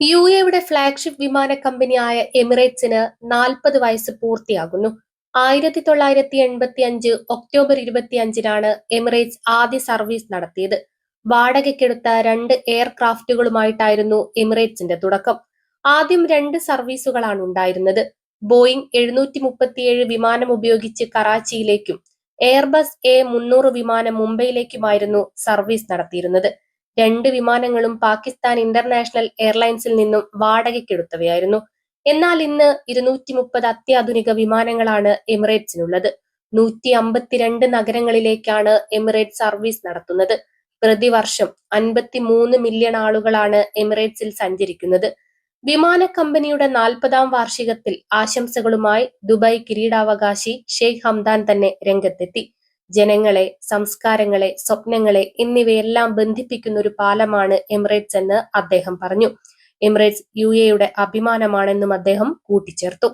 U എയുടെ flagship വിമാന കമ്പനിയായ എമിറേറ്റ്സിന് നാൽപ്പത് വയസ്സ് പൂർത്തിയാകുന്നു. ആയിരത്തി തൊള്ളായിരത്തി എൺപത്തി അഞ്ച് ഒക്ടോബർ ഇരുപത്തി അഞ്ചിനാണ് എമിറേറ്റ്സ് ആദ്യ സർവീസ് നടത്തിയത്. വാടകയ്ക്കെടുത്ത രണ്ട് എയർക്രാഫ്റ്റുകളുമായിട്ടായിരുന്നു എമിറേറ്റ്സിന്റെ തുടക്കം. ആദ്യം രണ്ട് സർവീസുകളാണ് ഉണ്ടായിരുന്നത്. ബോയിങ് എഴുന്നൂറ്റി മുപ്പത്തിയേഴ് വിമാനം ഉപയോഗിച്ച് കറാച്ചിയിലേക്കും എയർബസ് എ മുന്നൂറ് വിമാനം മുംബൈയിലേക്കുമായിരുന്നു സർവീസ് നടത്തിയിരുന്നത്. രണ്ട് വിമാനങ്ങളും പാകിസ്ഥാൻ ഇന്റർനാഷണൽ എയർലൈൻസിൽ നിന്നും വാടകയ്ക്കെടുത്തവയായിരുന്നു. എന്നാൽ ഇന്ന് ഇരുന്നൂറ്റി മുപ്പത് അത്യാധുനിക വിമാനങ്ങളാണ് എമിറേറ്റ്സിനുള്ളത്. നൂറ്റി അമ്പത്തിരണ്ട് നഗരങ്ങളിലേക്കാണ് എമിറേറ്റ് സർവീസ് നടത്തുന്നത്. പ്രതിവർഷം അൻപത്തി മൂന്ന് മില്യൺ ആളുകളാണ് എമിറേറ്റ്സിൽ സഞ്ചരിക്കുന്നത്. വിമാന കമ്പനിയുടെ നാൽപ്പതാം വാർഷികത്തിൽ ആശംസകളുമായി ദുബായ് കിരീടാവകാശി ഷെയ്ഖ് ഹംദാൻ തന്നെ രംഗത്തെത്തി. ജനങ്ങളെ സംസ്കാരങ്ങളെ സ്വപ്നങ്ങളെ എന്നിവയെല്ലാം ബന്ധിപ്പിക്കുന്ന ഒരു പാലമാണ് എമിറേറ്റ്സ് എന്ന് അദ്ദേഹം പറഞ്ഞു. എമിറേറ്റ്സ് യു എയുടെ അഭിമാനമാണെന്നും അദ്ദേഹം കൂട്ടിച്ചേർത്തു.